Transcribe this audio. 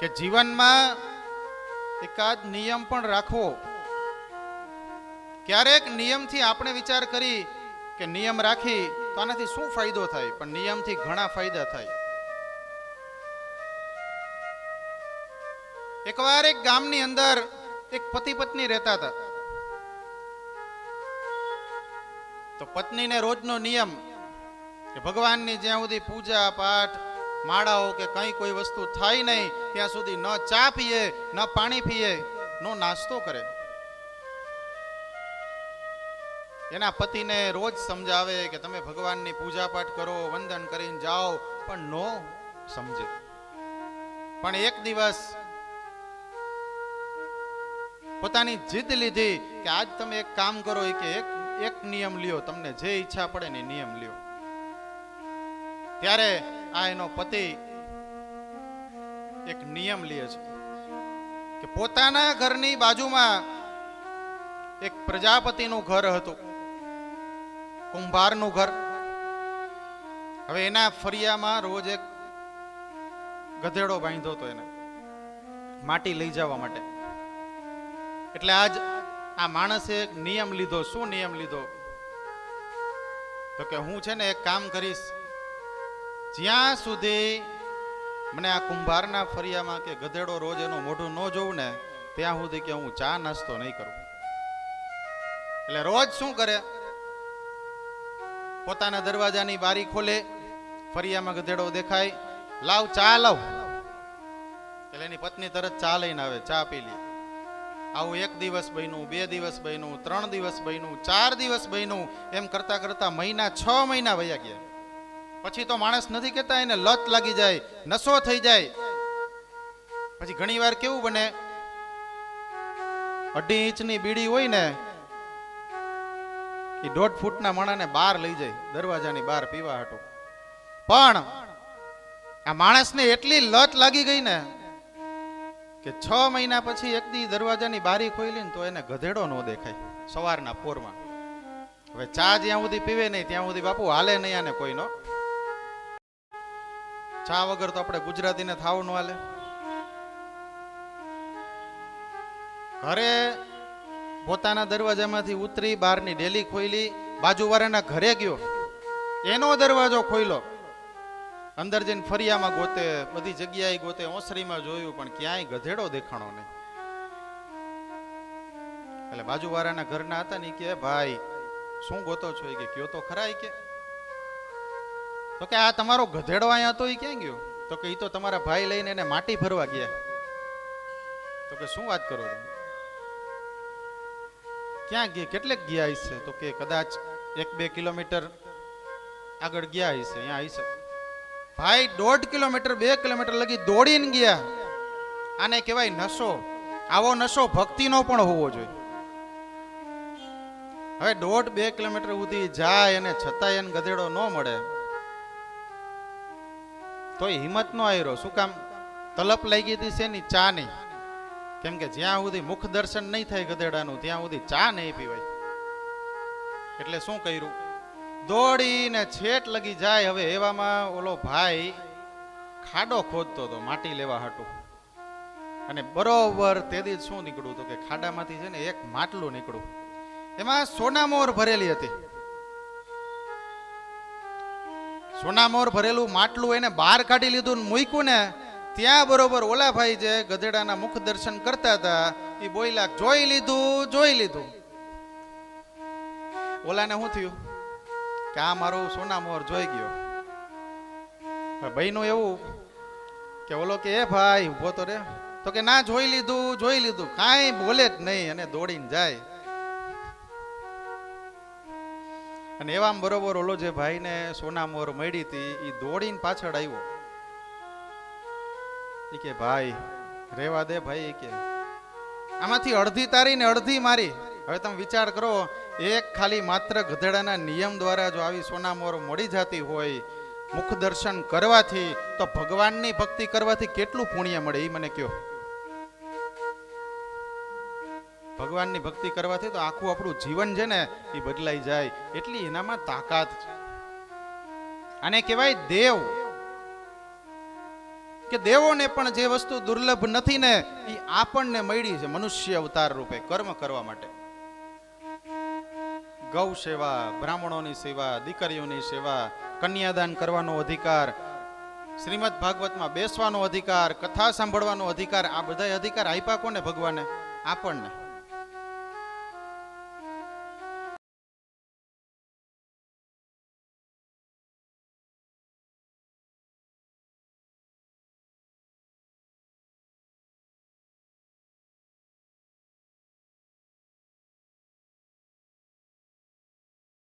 કે જીવનમાં એકાદ નિયમ પણ રાખવો. ક્યારેક નિયમથી આપણે વિચાર કરી કે નિયમ રાખી તો આનાથી શું ફાયદો થાય? પણ નિયમથી ઘણા ફાયદા થાય. એકવાર એક ગામની અંદર એક પતિ પત્ની રહેતા હતા. તો પત્નીને રોજનો નિયમ કે ભગવાનની જ્યાં સુધી પૂજા પાઠ માળાઓ કે કંઈ કોઈ વસ્તુ થાય નહીં, ત્યાં સુધી ન ચા પીએ, ન પાણી પીએ, નો નાસ્તો કરે. એના પતિને રોજ સમજાવે કે તમે ભગવાનની પૂજા પાઠ કરો, વંદન કરીને જાઓ, પણ નો સમજે. પણ એક દિવસ પોતાની જીદ લીધી કે આજ તમે એક કામ કરો કે એક એક નિયમ લ્યો, તમને જે ઈચ્છા પડે ને નિયમ લ્યો. ત્યારે આ એનો પતિ એક નિયમ લે છે કે પોતાના ઘરની બાજુમાં એક પ્રજાપતિનું ઘર હતું, કુંભારનું ઘર. હવે એના ફરિયામાં રોજ એક ગધેડો બાંધ્યો હતો એને, માટી લઈ જવા માટે. એટલે આજ આ માણસે એક નિયમ લીધો. શું નિયમ લીધો? તો કે હું છે ને એક કામ કરીશ જ્યાં સુધી મને આ કુંભારના ફરિયામાં કે ગધેડો રોજ એનું મોઢું ન જોઉં ને, ત્યાં સુધી કે હું ચા નાસ્તો નહીં કરું. એટલે રોજ શું કરે? પોતાના દરવાજાની બારી ખોલે, ફરિયામાં ગધેડો દેખાય, લાવ ચા લાવ. એટલે એની પત્ની તરત ચા લઈને આવે, ચા પી લે. આવું એક દિવસ બન્યું, બે દિવસ બન્યું, ત્રણ દિવસ બન્યું, ચાર દિવસ બન્યું, એમ કરતા કરતા મહિના, છ મહિના વયા ગયા. પછી તો માણસ નથી કહેતા, એને લત લાગી જાય, નશો થઈ જાય. પછી ઘણી વાર કેવું બને, અઢી ઇંચની બીડી હોય ને, એ દોઢ ફૂટના માણાને બહાર લઈ જાય, દરવાજાની બહાર પીવા હતું પણ આ માણસને એટલી લત લાગી ગઈ ને કે છ મહિના પછી એક દી દરવાજાની બારી ખોલી ને તો એને ગધેડો ન દેખાય, સવારના પોરમાં. હવે ચા જ્યાં સુધી પીવે નહીં, ત્યાં સુધી બાપુ હાલે નહીં આને કોઈનો. ચા વગર તો આપણે ગુજરાતીને થાવ ન હાલે. ઘરે પોતાના દરવાજામાંથી ઉતરી બહારની ડેલી ખોઈલી બાજુવાળાના ઘરે ગયો. એનો દરવાજો ખોઈલો અંદર જઈને ફરિયામાં ગોતે, બધી જગ્યાએ ગોતે, ઓસરીમાં જોયું, પણ ક્યાંય ગધેડો દેખાણો નહીં. એટલે બાજુવાળાના ઘરના હતા ને કે, ભાઈ, શું ગોતો છો? કે, કયો તો ખરા કે. તો કે આ તમારો ગધેડો અહીંયા હતો એ ક્યાં ગયો? તો કે એ તો તમારા ભાઈ લઈને એને માટી ભરવા ગયા. તો કે શું વાત કરો છો ક્યાં ગયા? કેટલેક ગયા હશે? તો કે કદાચ એક બે કિલોમીટર આગળ ગયા હશે, અહીંયા હશે. ભાઈ દોઢ કિલોમીટર, બે કિલોમીટર લગી દોડીને ગયા. આને કહેવાય નશો. આવો નશો ભક્તિનો પણ હોવો જોઈએ. હવે દોઢ બે કિલોમીટર સુધી જાય અને છતાંય એને ગધેડો ન મળે. તોય હિંમત નો આવ્યો શું કામ? તલપ લાગી હતી છે ની ચા નહીં. કેમ કે જ્યાં સુધી મુખ દર્શન નહીં થાય ગધેડાનું, ત્યાં સુધી ચા નહીં પીવાય. એટલે શું કર્યું? દોડીને છેટ લગી જાય. હવે એવામાં ઓલો ભાઈ ખાડો ખોદતો હતો, માટી લેવા હાટું. અને બરોબર તેથી શું નીકળ્યું તો કે ખાડામાંથી છે ને એક માટલું નીકળ્યું. એમાં સોનામોર ભરેલી હતી. સોનામોર ભરેલું માટલું એને બહાર કાઢી લીધું ને મૂક્યું ને, ત્યાં બરોબર ઓલા ભાઈ જે ગધેડાના મુખ દર્શન કરતા હતા, એ બોયલા, જોઈ લીધું જોઈ લીધું. ઓલાને શું થયું? કે આ મારું સોનામોર જોઈ ગયો. ભાઈનું એવું કે ઓલો કે, એ ભાઈ ઊભો તો રે. તો કે, ના, જોઈ લીધું જોઈ લીધું. કાંઈ બોલે જ નહીં અને દોડીને જાય. અને એવામાં બરોબર ઓલો જે ભાઈને સોનામોર મળી હતી એ દોડીને પાછળ આવ્યો. એ કે, ભાઈ, રેવા દે ભાઈ કે. આમાંથી અડધી તારી ને અડધી મારી. હવે તમે વિચાર કરો, એક ખાલી માત્ર ગધેડાના નિયમ દ્વારા જો આવી સોનામોર મળી જતી હોય, મુખ દર્શન કરવાથી, તો ભગવાનની ભક્તિ કરવાથી કેટલું પુણ્ય મળે એ મને કયો. ભગવાનની ભક્તિ કરવાથી તો આખું આપણું જીવન છે ને એ બદલાઈ જાય. એટલી એનામાં તાકાત છે. આને કહેવાય દેવ. કે દેવોને પણ જે વસ્તુ દુર્લભ નથી ને એ આપણને મળી છે મનુષ્ય અવતાર રૂપે, કર્મ કરવા માટે. ગૌ સેવા, બ્રાહ્મણોની સેવા, દીકરીઓની સેવા, કન્યાદાન કરવાનો અધિકાર, શ્રીમદ ભાગવતમાં બેસવાનો અધિકાર, કથા સાંભળવાનો અધિકાર, આ બધા અધિકાર આપ્યા કોને ભગવાને? આપણને.